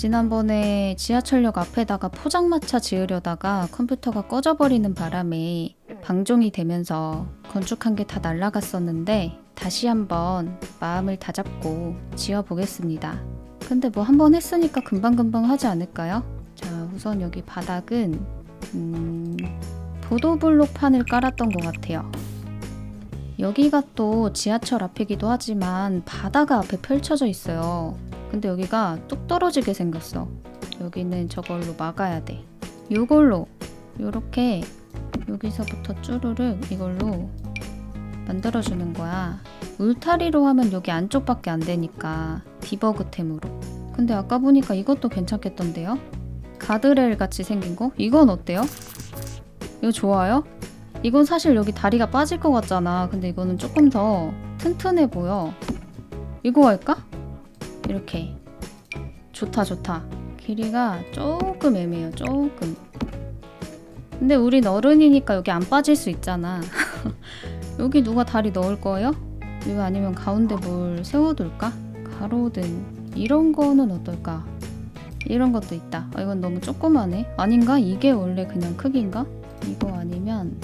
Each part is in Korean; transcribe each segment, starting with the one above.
지난번에 지하철역 앞에다가 포장마차 지으려다가 컴퓨터가 꺼져버리는 바람에 방종이 되면서 건축한 게 다 날라갔었는데 다시 한번 마음을 다잡고 지어보겠습니다. 근데 뭐 한번 했으니까 금방금방 하지 않을까요? 자, 우선 여기 바닥은 음, 보도블록판을 깔았던 것 같아요. 여기가 또 지하철 앞이기도 하지만 바다가 앞에 펼쳐져 있어요. 근데 여기가 뚝 떨어지게 생겼어. 여기는 저걸로 막아야 돼. 요걸로 요렇게 여기서부터 쭈루룩 이걸로 만들어주는 거야. 울타리로 하면 여기 안쪽밖에 안 되니까 디버그템으로. 근데 아까 보니까 이것도 괜찮겠던데요? 가드레일 같이 생긴 거? 이건 어때요? 이거 좋아요? 이건 사실 여기 다리가 빠질 것 같잖아. 근데 이거는 조금 더 튼튼해 보여. 이거 할까? 이렇게. 좋다, 좋다. 길이가 조금 애매해요. 조금. 근데 우린 어른이니까 여기 안 빠질 수 있잖아. 여기 누가 다리 넣을 거예요? 이거 아니면 가운데 뭘 세워둘까? 가로등. 이런 거는 어떨까? 이런 것도 있다. 아, 이건 너무 조그마네. 아닌가? 이게 원래 그냥 크기인가? 이거 아니면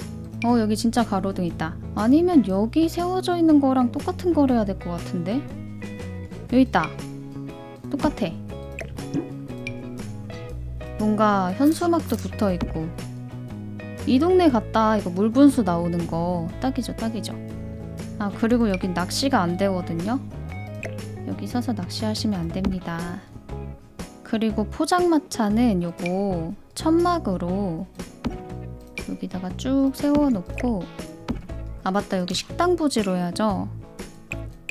어 여기 진짜 가로등 있다. 아니면 여기 세워져 있는 거랑 똑같은 걸 해야 될 것 같은데? 여기 있다. 똑같아. 뭔가 현수막도 붙어 있고. 이 동네 갔다 이거 물분수 나오는 거 딱이죠, 딱이죠. 아 그리고 여긴 낚시가 안 되거든요. 여기 서서 낚시하시면 안 됩니다. 그리고 포장마차는 요거 천막으로 여기다가 쭉 세워놓고 아 맞다 여기 식당 부지로 해야죠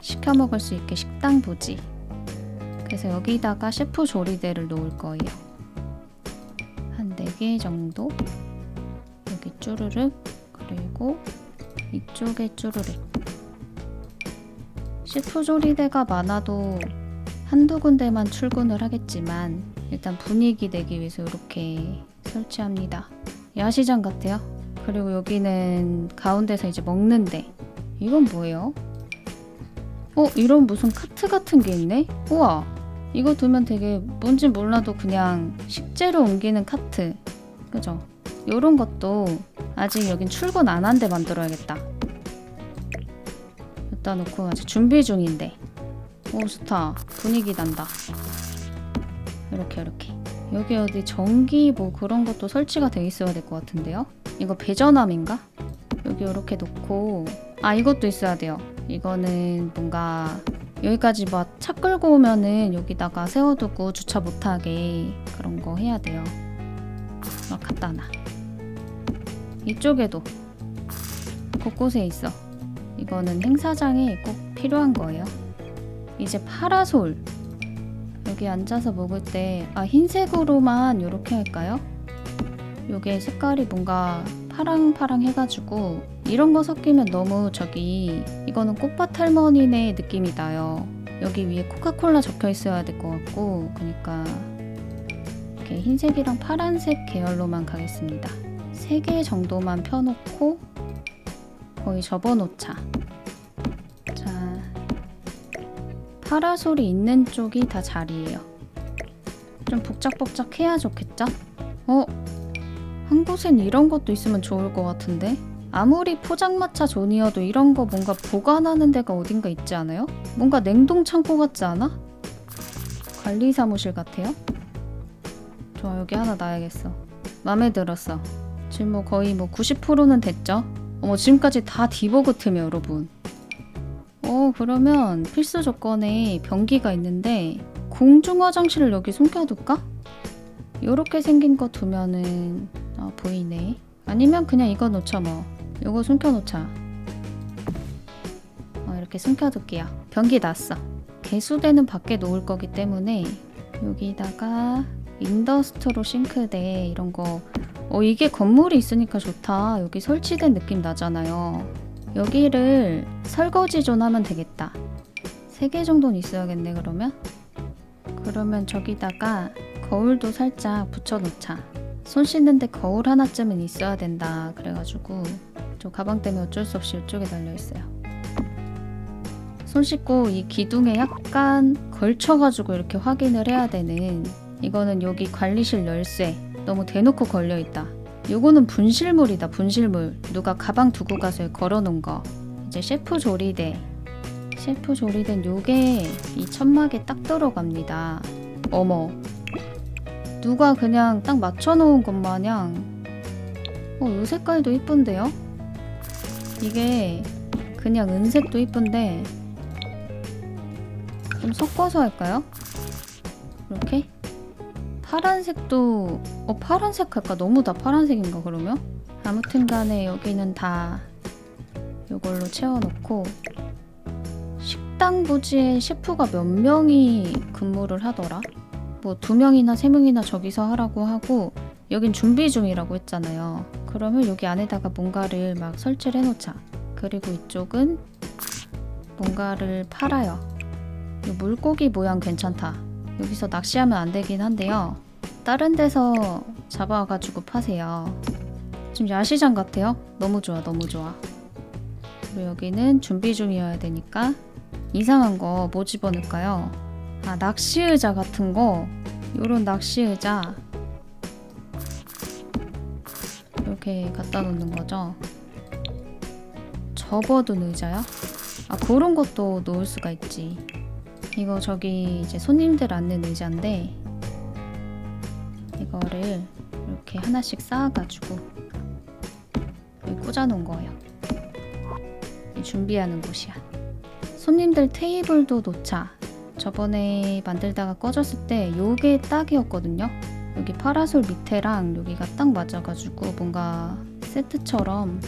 시켜 먹을 수 있게 식당 부지 그래서 여기다가 셰프 조리대를 놓을 거예요 한 4개 정도 여기 쭈르륵 그리고 이쪽에 쭈르륵 셰프 조리대가 많아도 한두 군데만 출근을 하겠지만 일단 분위기 내기 위해서 이렇게 설치합니다 야시장 같아요. 그리고 여기는 가운데서 이제 먹는데 이건 뭐예요? 어 이런 무슨 카트 같은 게 있네? 우와 이거 두면 되게 뭔지 몰라도 그냥 식재료 옮기는 카트 그죠? 요런 것도 아직 여긴 출근 안 한 데 만들어야겠다 여기다 놓고 아직 준비 중인데 오 좋다 분위기 난다 이렇게 이렇게 여기 어디 전기 뭐 그런 것도 설치가 돼 있어야 될 것 같은데요? 이거 배전함인가? 여기 이렇게 놓고 아 이것도 있어야 돼요. 이거는 뭔가 여기까지 막 차 끌고 오면은 여기다가 세워두고 주차 못하게 그런 거 해야 돼요. 막 갖다 놔. 이쪽에도 곳곳에 있어. 이거는 행사장에 꼭 필요한 거예요. 이제 파라솔 여기 앉아서 먹을 때 아 흰색으로만 이렇게 할까요? 요게 색깔이 뭔가 파랑파랑 해가지고 이런 거 섞이면 너무 저기 이거는 꽃밭 할머니네 느낌이 나요. 여기 위에 코카콜라 적혀 있어야 될 것 같고 그러니까 이렇게 흰색이랑 파란색 계열로만 가겠습니다. 세개 정도만 펴놓고 거의 접어놓자. 자, 파라솔이 있는 쪽이 다 자리예요. 좀 복작복작해야 좋겠죠? 어? 한 곳엔 이런 것도 있으면 좋을 것 같은데? 아무리 포장마차 존이어도 이런 거 뭔가 보관하는 데가 어딘가 있지 않아요? 뭔가 냉동 창고 같지 않아? 관리 사무실 같아요? 좋아 여기 하나 놔야겠어. 마음에 들었어. 지금 뭐 거의 뭐 90%는 됐죠? 어머 지금까지 다 디버그 틈이에요 여러분. 어 그러면 필수 조건에 변기가 있는데 공중 화장실을 여기 숨겨둘까? 요렇게 생긴 거 두면은 아 보이네 아니면 그냥 이거 놓자 뭐 요거 숨겨놓자 어 이렇게 숨겨둘게요 변기 놨어 개수대는 밖에 놓을 거기 때문에 여기다가 인더스트로 싱크대 이런 거 어, 이게 건물이 있으니까 좋다. 여기 설치된 느낌 나잖아요. 여기를 설거지 좀 하면 되겠다. 세개 정도는 있어야겠네, 그러면? 그러면 저기다가 거울도 살짝 붙여놓자. 손 씻는데 거울 하나쯤은 있어야 된다. 그래가지고 저 가방 때문에 어쩔 수 없이 이쪽에 달려있어요. 손 씻고 이 기둥에 약간 걸쳐가지고 이렇게 확인을 해야 되는 이거는 여기 관리실 열쇠 너무 대놓고 걸려 있다. 요거는 분실물이다 분실물 누가 가방 두고 가서 걸어놓은 거 이제 셰프 조리대 셰프 조리대는 요게 이 천막에 딱 들어갑니다 어머 누가 그냥 딱 맞춰놓은 것 마냥 어, 요 색깔도 이쁜데요? 이게 그냥 은색도 이쁜데 좀 섞어서 할까요? 이렇게? 파란색도 어 파란색 할까? 너무 다 파란색인가 그러면? 아무튼 간에 여기는 다 이걸로 채워놓고 식당 부지에 셰프가 몇 명이 근무를 하더라? 뭐두 명이나 세 명이나 저기서 하라고 하고 여긴 준비 중이라고 했잖아요. 그러면 여기 안에다가 뭔가를 막 설치를 해놓자. 그리고 이쪽은 뭔가를 팔아요. 이 물고기 모양 괜찮다. 여기서 낚시하면 안 되긴 한데요. 다른 데서 잡아가지고 파세요. 지금 야시장 같아요. 너무 좋아, 너무 좋아. 그리고 여기는 준비 중이어야 되니까 이상한 거 뭐 집어넣을까요? 아, 낚시 의자 같은 거. 요런 낚시 의자. 이렇게 갖다 놓는 거죠. 접어둔 의자요? 아, 그런 것도 놓을 수가 있지. 이거 저기 이제 손님들 앉는 의자인데 이거를 이렇게 하나씩 쌓아가지고 꽂아놓은 거예요. 이 준비하는 곳이야. 손님들 테이블도 놓자. 저번에 만들다가 꺼졌을 때 요게 딱이었거든요. 여기 파라솔 밑에랑 여기가 딱 맞아가지고 뭔가 세트처럼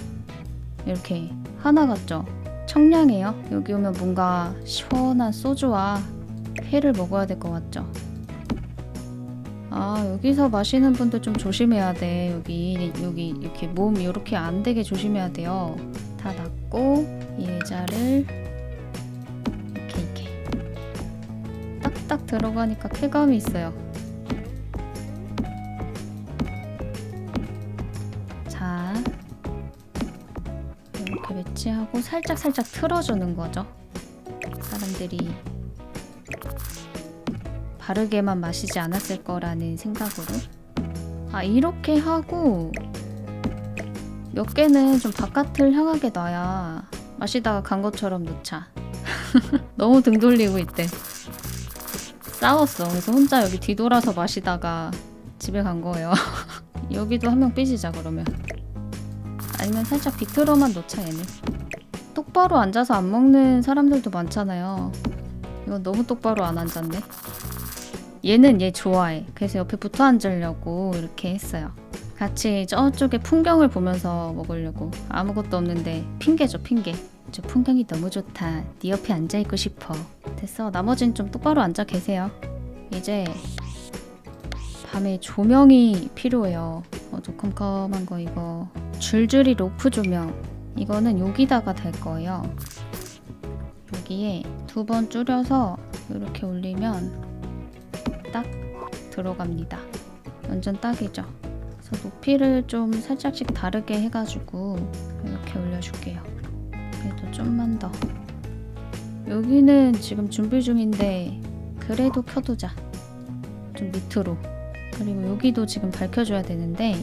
이렇게 하나 같죠? 청량해요. 여기 오면 뭔가 시원한 소주와 회를 먹어야 될 것 같죠? 아 여기서 마시는 분들 좀 조심해야 돼. 여기 여기 이렇게 몸 이렇게 안 되게 조심해야 돼요. 다 닫고 이 의자를 딱딱 들어가니까 쾌감이 있어요. 자 이렇게 배치하고 살짝 살짝 틀어주는 거죠. 사람들이 바르게만 마시지 않았을 거라는 생각으로. 아 이렇게 하고 몇 개는 좀 바깥을 향하게 놔야 마시다가 간 것처럼 놓자. 너무 등 돌리고 있대. 싸웠어. 그래서 혼자 여기 뒤돌아서 마시다가 집에 간 거예요. 여기도 한 명 삐지자 그러면. 아니면 살짝 비틀어만 놓자 얘는. 똑바로 앉아서 안 먹는 사람들도 많잖아요. 이건 너무 똑바로 안 앉았네. 얘는 얘 좋아해. 그래서 옆에 붙어 앉으려고 이렇게 했어요. 같이 저쪽에 풍경을 보면서 먹으려고 아무것도 없는데 핑계죠 핑계. 저 풍경이 너무 좋다. 네 옆에 앉아 있고 싶어. 됐어. 나머진 좀 똑바로 앉아 계세요. 이제 밤에 조명이 필요해요. 어두컴컴한 거 이거 줄줄이 로프 조명. 이거는 여기다가 달 거예요. 여기에 두 번 줄여서 이렇게 올리면 딱 들어갑니다. 완전 딱이죠. 그래서 높이를 좀 살짝씩 다르게 해가지고 이렇게 올려줄게요. 그래도 좀만 더. 여기는 지금 준비 중인데 그래도 켜두자. 좀 밑으로. 그리고 여기도 지금 밝혀줘야 되는데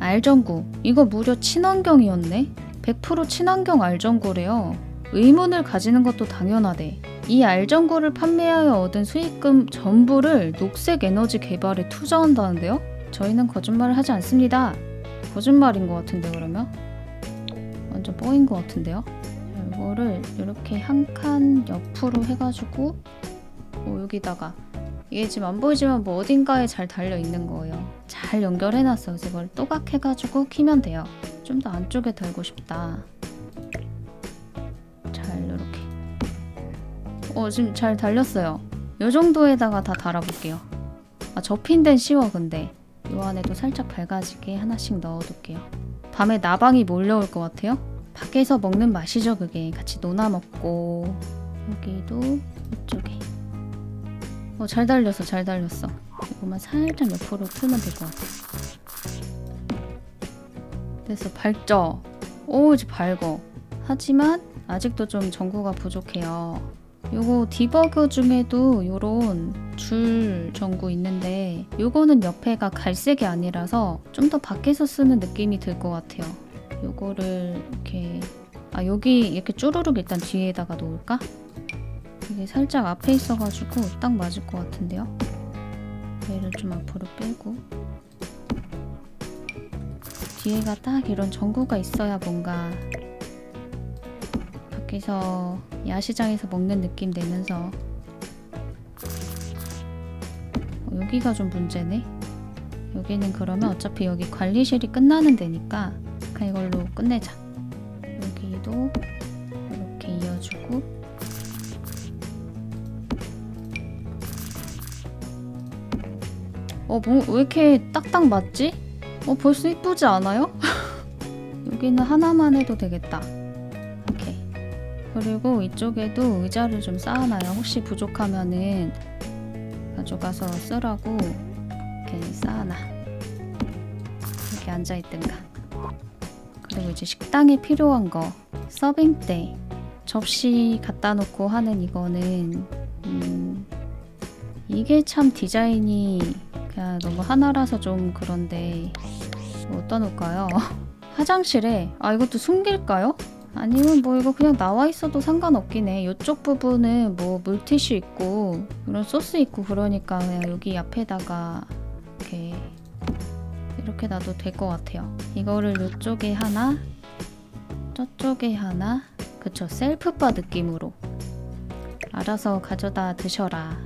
알전구. 이거 무려 친환경이었네? 100% 친환경 알전구래요. 의문을 가지는 것도 당연하대. 이 알전구를 판매하여 얻은 수익금 전부를 녹색 에너지 개발에 투자한다는데요? 저희는 거짓말을 하지 않습니다. 거짓말인 것 같은데 그러면? 완전 뻥인 것 같은데요? 자, 이거를 이렇게 한 칸 옆으로 해가지고 뭐 여기다가 이게 지금 안 보이지만 뭐 어딘가에 잘 달려 있는 거예요. 잘 연결해놨어. 그래서 이걸 또각해가지고 키면 돼요. 좀 더 안쪽에 달고 싶다. 잘 이렇게. 어 지금 잘 달렸어요. 요 정도에다가 다 달아볼게요. 아 접힌 데는 쉬워 근데 요 안에도 살짝 밝아지게 하나씩 넣어둘게요. 밤에 나방이 몰려올 것 같아요. 밖에서 먹는 맛이죠 그게. 같이 논아 먹고 여기도 이쪽에. 어 잘 달렸어 잘 달렸어. 이거만 살짝 옆으로 틀면 될 것 같아. 됐어 밝죠? 오 이제 밝어. 하지만 아직도 좀 전구가 부족해요. 요거 디버그 중에도 요런 줄 전구 있는데 요거는 옆에가 갈색이 아니라서 좀 더 밖에서 쓰는 느낌이 들 것 같아요. 요거를 이렇게 아 여기 이렇게 쪼르륵 일단 뒤에다가 놓을까? 이게 살짝 앞에 있어가지고 딱 맞을 것 같은데요. 얘를 좀 앞으로 빼고 뒤에가 딱 이런 전구가 있어야 뭔가 밖에서 야시장에서 먹는 느낌 내면서 어, 여기가 좀 문제네. 여기는 그러면 어차피 여기 관리실이 끝나는 데니까 그냥 이걸로 끝내자. 여기도 이렇게 이어주고 어, 뭐, 왜 이렇게 딱딱 맞지? 어, 벌써 이쁘지 않아요? 여기는 하나만 해도 되겠다. 오케이. 그리고 이쪽에도 의자를 좀 쌓아놔요. 혹시 부족하면은 가져가서 쓰라고 이렇게 쌓아놔. 이렇게 앉아있든가. 그리고 이제 식당에 필요한 거. 서빙 때 접시 갖다 놓고 하는 이거는 음, 이게 참 디자인이 그냥 너무 하나라서 좀 그런데 뭐 어디다 놓을까요? 화장실에 아 이것도 숨길까요? 아니면 뭐 이거 그냥 나와 있어도 상관없긴 해. 이쪽 부분은 뭐 물티슈 있고 이런 소스 있고 그러니까 그냥 여기 앞에다가 이렇게 이렇게 놔도 될 것 같아요. 이거를 이쪽에 하나, 저쪽에 하나, 그쵸 셀프바 느낌으로 알아서 가져다 드셔라.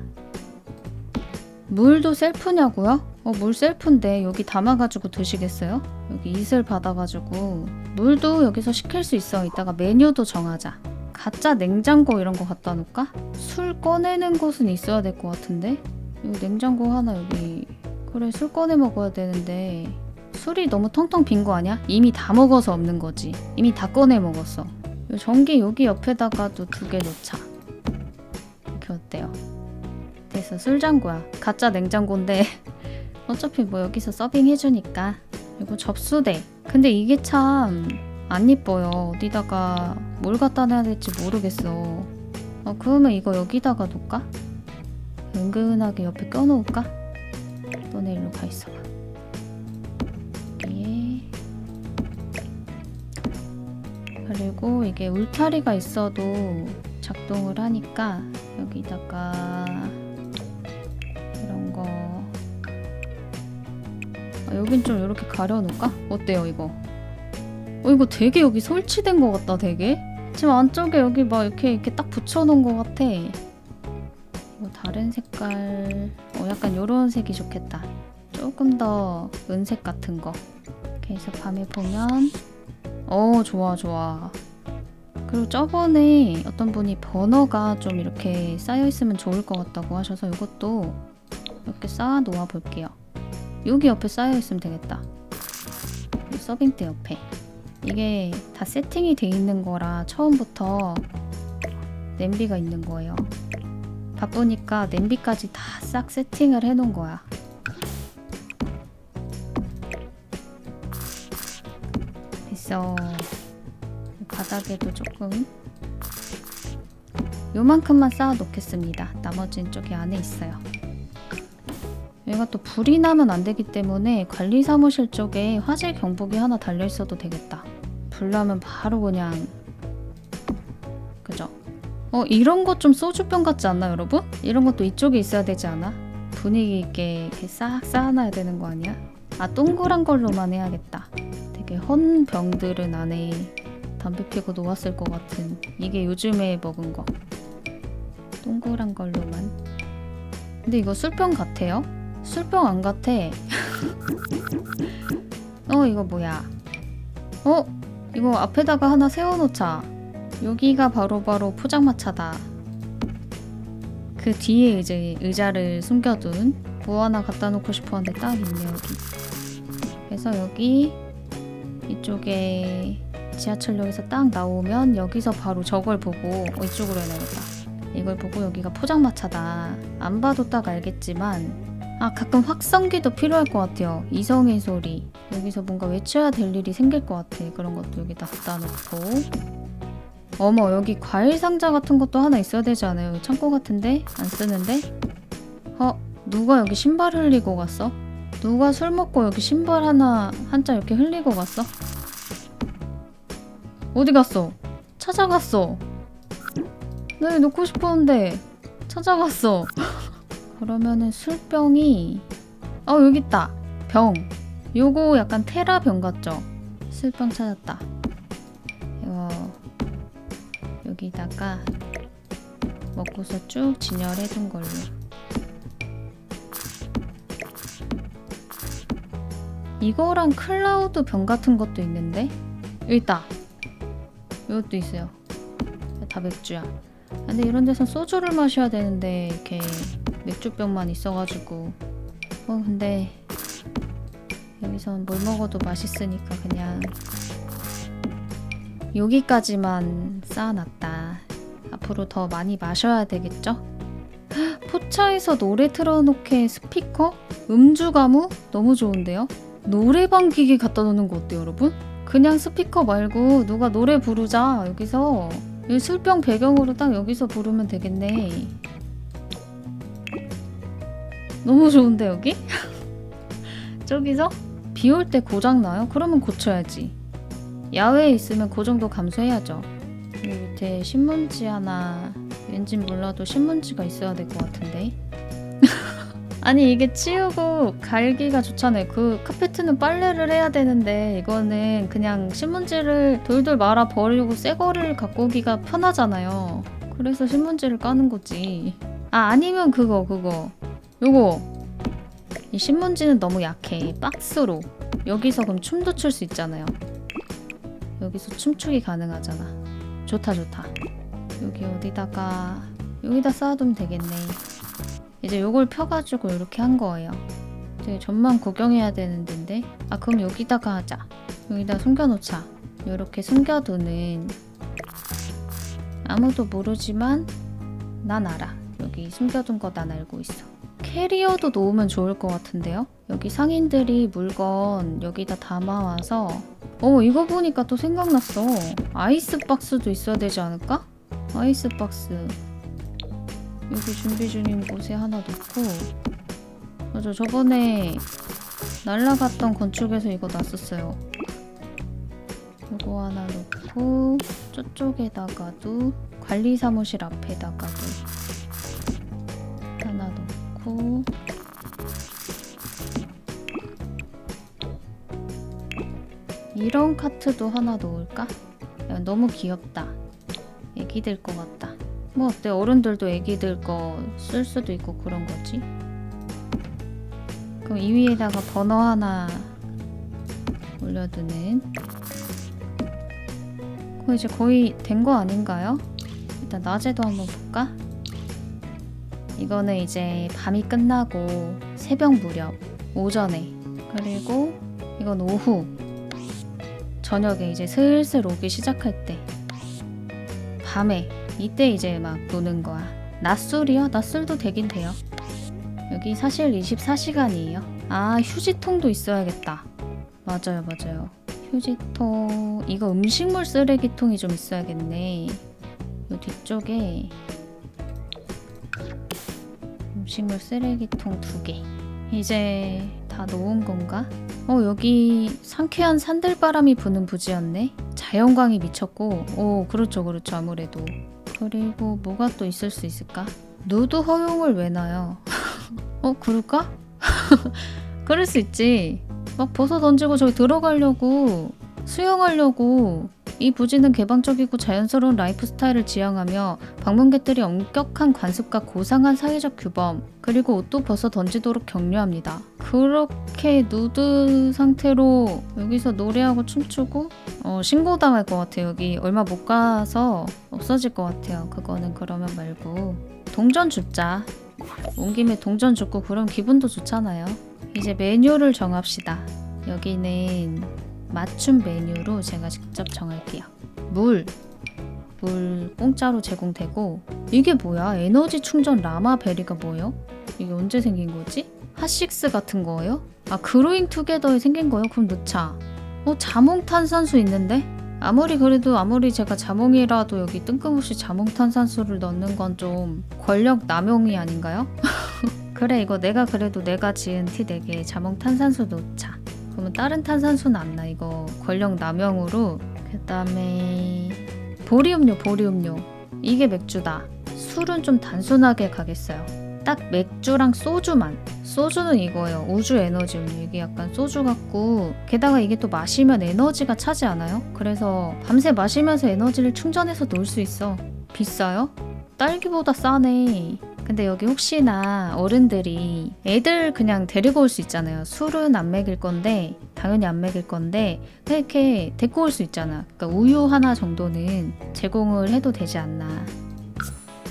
물도 셀프냐고요? 어, 물 셀프인데 여기 담아가지고 드시겠어요? 여기 이슬 받아가지고 물도 여기서 시킬 수 있어. 이따가 메뉴도 정하자. 가짜 냉장고 이런 거 갖다 놓을까? 술 꺼내는 곳은 있어야 될 것 같은데? 여기 냉장고 하나 여기 그래 술 꺼내 먹어야 되는데 술이 너무 텅텅 빈 거 아니야? 이미 다 먹어서 없는 거지. 이미 다 꺼내 먹었어. 요 전기 여기 옆에다가도 두개 놓자. 이렇게 어때요? 됐어 술장고야. 가짜 냉장고인데 어차피 뭐 여기서 서빙 해주니까. 그리고 접수대. 근데 이게 참안 이뻐요. 어디다가 뭘 갖다 놔야 될지 모르겠어. 어 그러면 이거 여기다가 놓을까? 은근하게 옆에 껴놓을까? 너네 일로 가 있어봐. 그리고 이게 울타리가 있어도 작동을 하니까 여기다가 이런 거 아, 여긴 좀 이렇게 가려놓을까? 어때요 이거? 어 이거 되게 여기 설치된 것 같다 되게 지금 안쪽에 여기 막 이렇게 이렇게 딱 붙여놓은 것 같아 이거 다른 색깔 어 약간 요런 색이 좋겠다. 조금 더 은색 같은 거. 해서 밤에 보면 어 좋아 좋아. 그리고 저번에 어떤 분이 버너가 좀 이렇게 쌓여 있으면 좋을 것 같다고 하셔서 이것도 이렇게 쌓아 놓아 볼게요. 여기 옆에 쌓여 있으면 되겠다. 이 서빙대 옆에. 이게 다 세팅이 돼 있는 거라 처음부터 냄비가 있는 거예요 바쁘니까 냄비까지 다 싹 세팅을 해 놓은 거야. 됐어. 바닥에도 조금. 요만큼만 쌓아 놓겠습니다. 나머지는 저기 안에 있어요. 얘가 또 불이 나면 안 되기 때문에 관리 사무실 쪽에 화재 경보기 하나 달려 있어도 되겠다. 불 나면 바로 그냥 어 이런 것 좀 소주병 같지 않나 여러분? 이런 것도 이쪽에 있어야 되지 않아? 분위기 있게 이렇게 싹 쌓아놔야 되는 거 아니야? 아 동그란 걸로만 해야겠다 되게 헌 병들은 안에 담배 피고 놓았을 것 같은 이게 요즘에 먹은 거 동그란 걸로만 근데 이거 술병 같아요? 술병 안 같아 어 이거 뭐야 어 이거 앞에다가 하나 세워놓자 여기가 바로 바로 포장마차다 그 뒤에 이제 의자를 숨겨둔 뭐 하나 갖다 놓고 싶었는데 딱 있네 여기 그래서 여기 이쪽에 지하철역에서 딱 나오면 여기서 바로 저걸 보고 어, 이쪽으로 해놔야겠다. 이걸 보고 여기가 포장마차다. 안 봐도 딱 알겠지만 아 가끔 확성기도 필요할 것 같아요. 이성의 소리 여기서 뭔가 외쳐야 될 일이 생길 것 같아. 그런 것도 여기다 갖다 놓고 어머 여기 과일 상자 같은 것도 하나 있어야 되지 않아요? 창고 같은데 안 쓰는데 어 누가 여기 신발 흘리고 갔어? 누가 술 먹고 여기 신발 하나 한짝 이렇게 흘리고 갔어? 어디 갔어? 찾아갔어. 네 놓고 싶었는데 찾아갔어. 그러면은 술병이 어 여기 있다. 병. 요거 약간 테라 병 같죠? 술병 찾았다. 이거 여기다가 먹고서 쭉 진열해 둔 걸로. 이거랑 클라우드 병 같은 것도 있는데 여기 있다. 이것도 있어요. 다 맥주야. 근데 이런 데선 소주를 마셔야 되는데 이렇게 맥주병만 있어가지고 어 근데 여기선 뭘 먹어도 맛있으니까 그냥 여기까지만 쌓아놨다. 앞으로 더 많이 마셔야 되겠죠? 헉, 포차에서 노래 틀어놓게 스피커? 음주 가무? 너무 좋은데요? 노래방 기기 갖다 놓는 거 어때요, 여러분? 그냥 스피커 말고 누가 노래 부르자 여기서 이 술병 배경으로 딱 여기서 부르면 되겠네. 너무 좋은데 여기? 저기서 비 올 때 고장 나요? 그러면 고쳐야지. 야외에 있으면 그 정도 감수해야죠. 여기 밑에 신문지 하나 왠진 몰라도 신문지가 있어야 될 것 같은데. 아니 이게 치우고 갈기가 좋잖아요. 그 카페트는 빨래를 해야 되는데 이거는 그냥 신문지를 돌돌 말아 버리고 새 거를 갖고 오기가 편하잖아요. 그래서 신문지를 까는 거지. 아 아니면 그거 그거 요거 이 신문지는 너무 약해. 박스로 여기서 그럼 춤도 출 수 있잖아요. 여기서 춤추기 가능하잖아. 좋다 좋다. 여기 어디다가 여기다 쌓아두면 되겠네. 이제 요걸 펴가지고 이렇게 한 거예요. 되게 전만 구경해야 되는 데인데 아 그럼 여기다가 하자. 여기다 숨겨놓자. 이렇게 숨겨두는 아무도 모르지만 난 알아. 여기 숨겨둔 거 난 알고 있어. 캐리어도 놓으면 좋을 것 같은데요? 여기 상인들이 물건 여기다 담아와서 어 이거 보니까 또 생각났어. 아이스박스도 있어야 되지 않을까? 아이스박스 여기 준비 중인 곳에 하나 놓고 맞아 저번에 날라갔던 건축에서 이거 놨었어요 이거 하나 놓고 저쪽에다가도 관리사무실 앞에다가도 하나 놓고 이런 카트도 하나 놓을까? 야, 너무 귀엽다. 애기들 것 같다. 뭐 어때? 어른들도 애기들 거 쓸 수도 있고 그런 거지? 그럼 이 위에다가 버너 하나 올려두는. 그거 이제 거의 된 거 아닌가요? 일단 낮에도 한번 볼까? 이거는 이제 밤이 끝나고 새벽 무렵 오전에. 그리고 이건 오후 저녁에 이제 슬슬 오기 시작할 때 밤에 이때 이제 막 노는 거야. 낮술이요? 낮술도 되긴 돼요. 여기 사실 24시간이에요. 아, 휴지통도 있어야겠다. 맞아요, 맞아요. 휴지통. 이거 음식물 쓰레기통이 좀 있어야겠네. 이 뒤쪽에 음식물 쓰레기통 두 개. 이제 다 놓은 건가? 어, 여기 상쾌한 산들바람이 부는 부지였네. 자연광이 미쳤고, 오, 그렇죠, 그렇죠, 아무래도. 그리고 뭐가 또 있을 수 있을까? 누드 허용을 왜 놔요? 어, 그럴까? 그럴 수 있지. 막 벗어 던지고 저기 들어가려고 수영하려고 이 부지는 개방적이고 자연스러운 라이프 스타일을 지향하며 방문객들이 엄격한 관습과 고상한 사회적 규범 그리고 옷도 벗어 던지도록 격려합니다. 그렇게 누드 상태로 여기서 노래하고 춤추고 어, 신고당할 것 같아요. 여기 얼마 못 가서 없어질 것 같아요. 그거는 그러면 말고 동전 줍자. 온 김에 동전 줍고 그럼 기분도 좋잖아요. 이제 메뉴를 정합시다. 여기는 맞춤 메뉴로 제가 직접 정할게요. 물. 물 공짜로 제공되고 이게 뭐야? 에너지 충전 라마 베리가 뭐예요? 이게 언제 생긴 거지? 핫식스 같은 거예요? 아 그로잉 투게더에 생긴 거예요? 그럼 넣자. 어 자몽 탄산수 있는데? 아무리 그래도 아무리 제가 자몽이라도 여기 뜬금없이 자몽 탄산수를 넣는 건 좀 권력 남용이 아닌가요? 그래 이거 내가 그래도 내가 지은 티 4개 자몽 탄산수 넣자 그러면 다른 탄산수는 안나 이거 권력 남용으로. 그 다음에 보리음료 보리음료. 이게 맥주다. 술은 좀 단순하게 가겠어요. 딱 맥주랑 소주만. 소주는 이거예요. 우주 에너지 음료. 이게 약간 소주 같고. 게다가 이게 또 마시면 에너지가 차지 않아요? 그래서 밤새 마시면서 에너지를 충전해서 놀 수 있어. 비싸요? 딸기보다 싸네 근데 여기 혹시나 어른들이 애들 그냥 데리고 올 수 있잖아요. 술은 안 먹일 건데 당연히 안 먹일 건데 이렇게 데리고 올 수 있잖아. 그러니까 우유 하나 정도는 제공을 해도 되지 않나.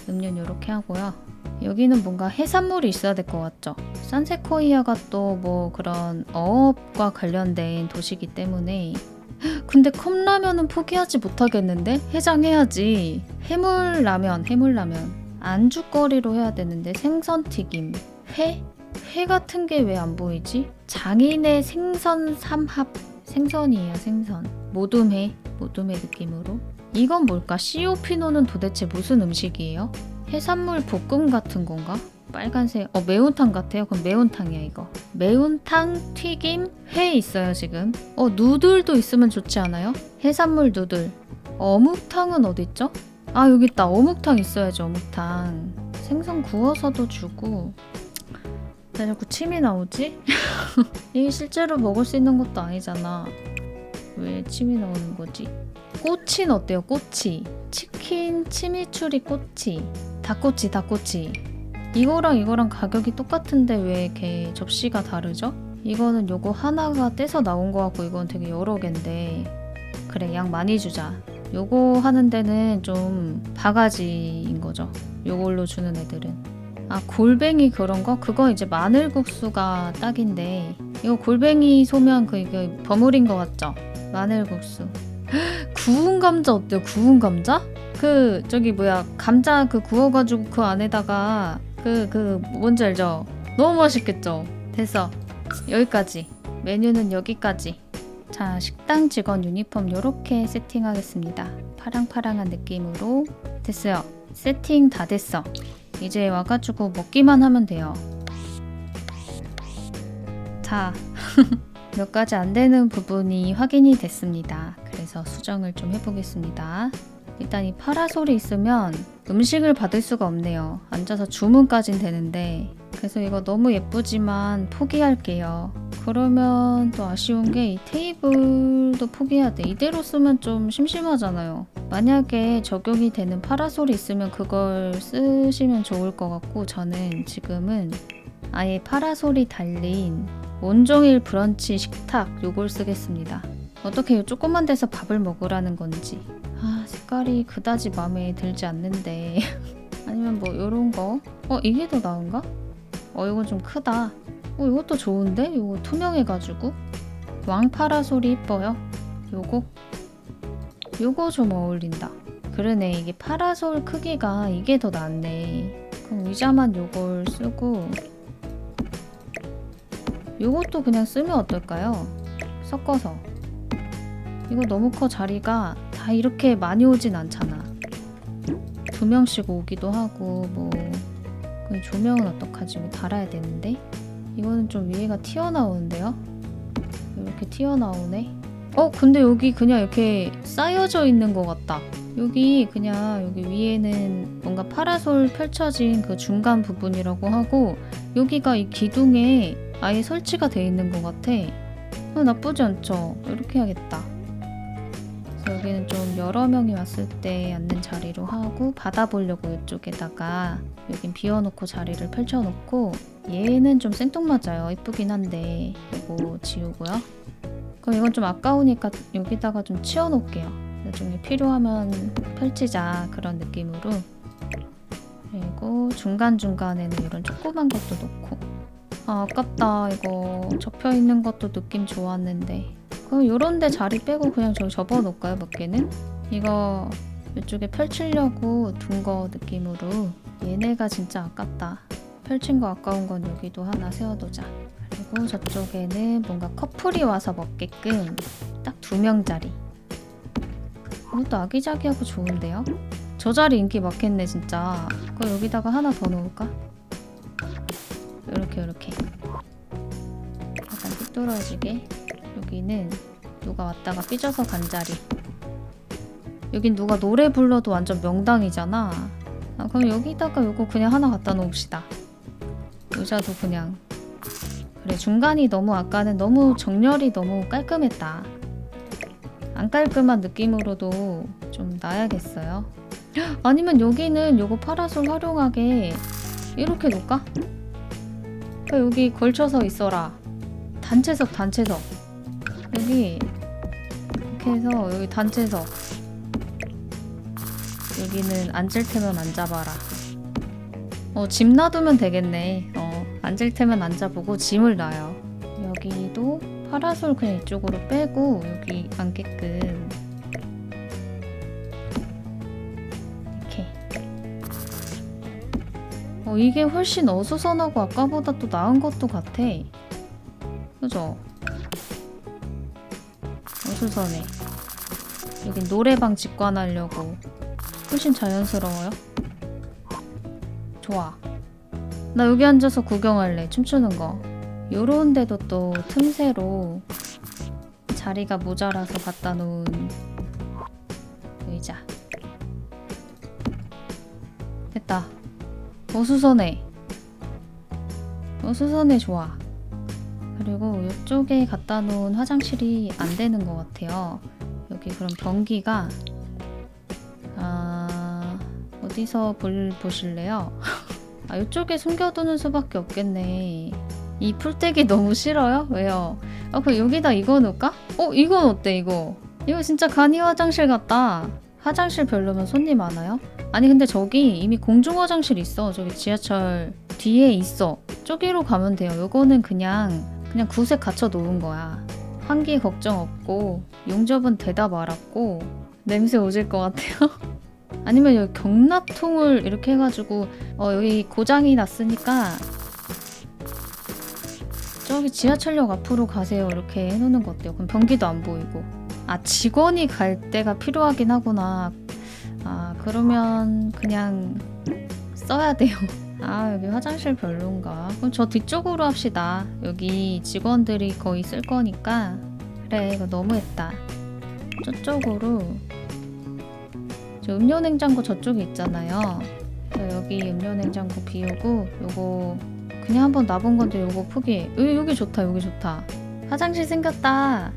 음료는 이렇게 하고요. 여기는 뭔가 해산물이 있어야 될 것 같죠. 산세코이아가 또 뭐 그런 어업과 관련된 도시기 때문에 근데 컵라면은 포기하지 못하겠는데 해장해야지. 해물라면, 해물라면. 안주거리로 해야 되는데 생선튀김, 회? 회 같은 게 왜 안 보이지? 장인의 생선 삼합 생선이에요 생선 모둠회 모둠회 느낌으로 이건 뭘까? 시오피노는 도대체 무슨 음식이에요? 해산물 볶음 같은 건가? 빨간색 어 매운탕 같아요? 그럼 매운탕이야 이거. 매운탕 튀김 회 있어요 지금. 어 누들도 있으면 좋지 않아요? 해산물 누들. 어묵탕은 어딨죠? 아 여기 있다. 어묵탕 있어야죠 어묵탕. 생선 구워서도 주고. 왜 자꾸 침이 나오지? 이게 실제로 먹을 수 있는 것도 아니잖아. 왜 침이 나오는 거지? 꼬치는 어때요? 꼬치. 치킨 치미추리 꼬치. 닭꼬치 닭꼬치 이거랑 이거랑 가격이 똑같은데 왜 이렇게 접시가 다르죠? 이거는 요거 하나가 떼서 나온 거 같고 이건 되게 여러 개인데 그래 양 많이 주자 요거 하는 데는 좀 바가지인 거죠. 요걸로 주는 애들은. 아, 골뱅이 그런 거? 그거 이제 마늘국수가 딱인데, 이거 골뱅이 소면 그, 이게 버무린 거 같죠? 마늘국수. 구운 감자 어때요? 구운 감자? 그, 저기 뭐야, 감자 그 구워가지고 그 안에다가 그, 그, 뭔지 알죠? 너무 맛있겠죠? 됐어. 여기까지. 메뉴는 여기까지. 자, 식당 직원 유니폼 이렇게 세팅하겠습니다. 파랑파랑한 느낌으로 됐어요. 세팅 다 됐어. 이제 와가지고 먹기만 하면 돼요. 자, 몇 가지 안 되는 부분이 확인이 됐습니다. 그래서 수정을 좀 해보겠습니다. 일단 이 파라솔이 있으면 음식을 받을 수가 없네요. 앉아서 주문까진 되는데 그래서 이거 너무 예쁘지만 포기할게요. 그러면 또 아쉬운 게 이 테이블도 포기해야 돼. 이대로 쓰면 좀 심심하잖아요. 만약에 적용이 되는 파라솔이 있으면 그걸 쓰시면 좋을 것 같고 저는 지금은 아예 파라솔이 달린 온종일 브런치 식탁 요걸 쓰겠습니다. 어떻게 이 조그만 데서 밥을 먹으라는 건지. 아 색깔이 그다지 마음에 들지 않는데. 아니면 뭐 요런 거? 어 이게 더 나은가? 어 이건 좀 크다. 어 이것도 좋은데? 이거 투명해가지고. 왕파라솔이 이뻐요. 요거. 요거 좀 어울린다. 그러네. 이게 파라솔 크기가 이게 더 낫네. 그럼 의자만 요걸 쓰고. 요것도 그냥 쓰면 어떨까요? 섞어서 이거 너무 커 자리가. 다 이렇게 많이 오진 않잖아. 두 명씩 오기도 하고 뭐. 그 조명은 어떡하지? 뭐 달아야 되는데? 이거는 좀 위에가 튀어나오는데요? 이렇게 튀어나오네? 어 근데 여기 그냥 이렇게 쌓여져 있는 것 같다. 여기 그냥 여기 위에는 뭔가 파라솔 펼쳐진 그 중간 부분이라고 하고 여기가 이 기둥에 아예 설치가 돼 있는 것 같아. 어, 나쁘지 않죠? 이렇게 해야겠다 여기는 좀 여러 명이 왔을 때 앉는 자리로 하고 받아보려고 이쪽에다가 여긴 비워놓고 자리를 펼쳐놓고 얘는 좀 생뚱맞아요. 이쁘긴 한데 이거 지우고요. 그럼 이건 좀 아까우니까 여기다가 좀 치워놓을게요. 나중에 필요하면 펼치자 그런 느낌으로. 그리고 중간중간에는 이런 조그만 것도 놓고. 아 아깝다. 이거 접혀있는 것도 느낌 좋았는데 그럼 요런 데 자리 빼고 그냥 저 접어놓을까요 몇 개는? 이거 이쪽에 펼치려고 둔 거 느낌으로. 얘네가 진짜 아깝다. 펼친 거 아까운 건 여기도 하나 세워두자. 그리고 저쪽에는 뭔가 커플이 와서 먹게끔 딱 두 명짜리. 이것도 아기자기하고 좋은데요? 저 자리 인기 많겠네 진짜. 그거 여기다가 하나 더 놓을까? 이렇게 이렇게. 약간 삐뚤어지게 여기는 누가 왔다가 삐져서 간 자리. 여긴 누가 노래 불러도 완전 명당이잖아. 아, 그럼 여기다가 요거 그냥 하나 갖다 놓읍시다. 의자도 그냥. 그래 중간이 너무 아까는 너무 정렬이 너무 깔끔했다. 안 깔끔한 느낌으로도 좀 놔야겠어요. 헉, 아니면 여기는 요거 파라솔 활용하게 이렇게 놓을까? 그러니까 여기 걸쳐서 있어라. 단체석 단체석 여기 이렇게 해서 여기 단체석 여기는 앉을 테면 앉아봐라 어, 짐 놔두면 되겠네. 어, 앉을 테면 앉아보고 짐을 놔요. 여기도 파라솔 그냥 이쪽으로 빼고 여기 앉게끔 이렇게. 어, 이게 훨씬 어수선하고 아까보다 또 나은 것도 같아. 그죠? 어수선해. 여긴 노래방 직관하려고 훨씬 자연스러워요. 좋아. 나 여기 앉아서 구경할래. 춤추는 거. 요런 데도 또 틈새로 자리가 모자라서 갖다 놓은 의자. 됐다. 어수선해. 어수선해 좋아. 그리고 이쪽에 갖다 놓은 화장실이 안 되는 것 같아요. 여기 그럼 변기가 아 어디서 볼 보실래요? 아 이쪽에 숨겨두는 수밖에 없겠네. 이 풀떼기 너무 싫어요? 왜요? 아 그럼 여기다 이거 넣을까? 어 이건 어때 이거? 이거 진짜 간이 화장실 같다. 화장실 별로면 손님 많아요? 아니 근데 저기 이미 공중 화장실 있어. 저기 지하철 뒤에 있어. 저기로 가면 돼요. 요거는 그냥 그냥 구색 갖춰 놓은 거야. 환기 걱정 없고 용접은 되다 말았고 냄새 오질 것 같아요. 아니면 여기 경납통을 이렇게 해가지고 어 여기 고장이 났으니까 저기 지하철역 앞으로 가세요 이렇게 해놓는 거 어때요? 그럼 변기도 안 보이고 아 직원이 갈 때가 필요하긴 하구나 아 그러면 그냥 써야 돼요 아 여기 화장실 별론가 그럼 저 뒤쪽으로 합시다 여기 직원들이 거의 쓸 거니까 그래 이거 너무했다 저쪽으로 저 음료 냉장고 저쪽에 있잖아요. 여기 음료 냉장고 비우고 요거 그냥 한번 놔본 건데 요거 포기. 여기, 여기 좋다. 여기 좋다. 화장실 생겼다.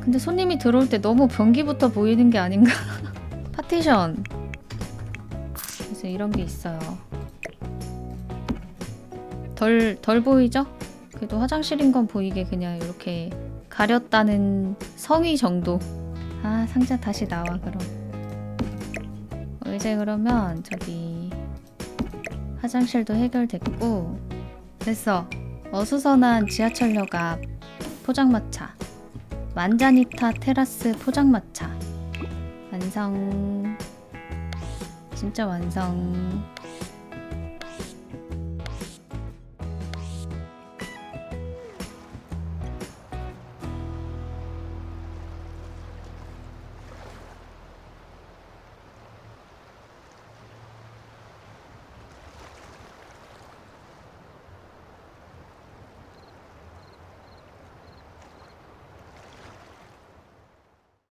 근데 손님이 들어올 때 너무 변기부터 보이는 게 아닌가? 파티션. 그래서 이런 게 있어요. 덜, 덜 보이죠? 그래도 화장실인 건 보이게 그냥 이렇게 가렸다는 성의 정도. 아, 상자 다시 나와, 그럼. 어, 이제 그러면 저기 화장실도 해결됐고 됐어 어수선한 지하철역 앞 포장마차 만자니타 테라스 포장마차 완성 진짜 완성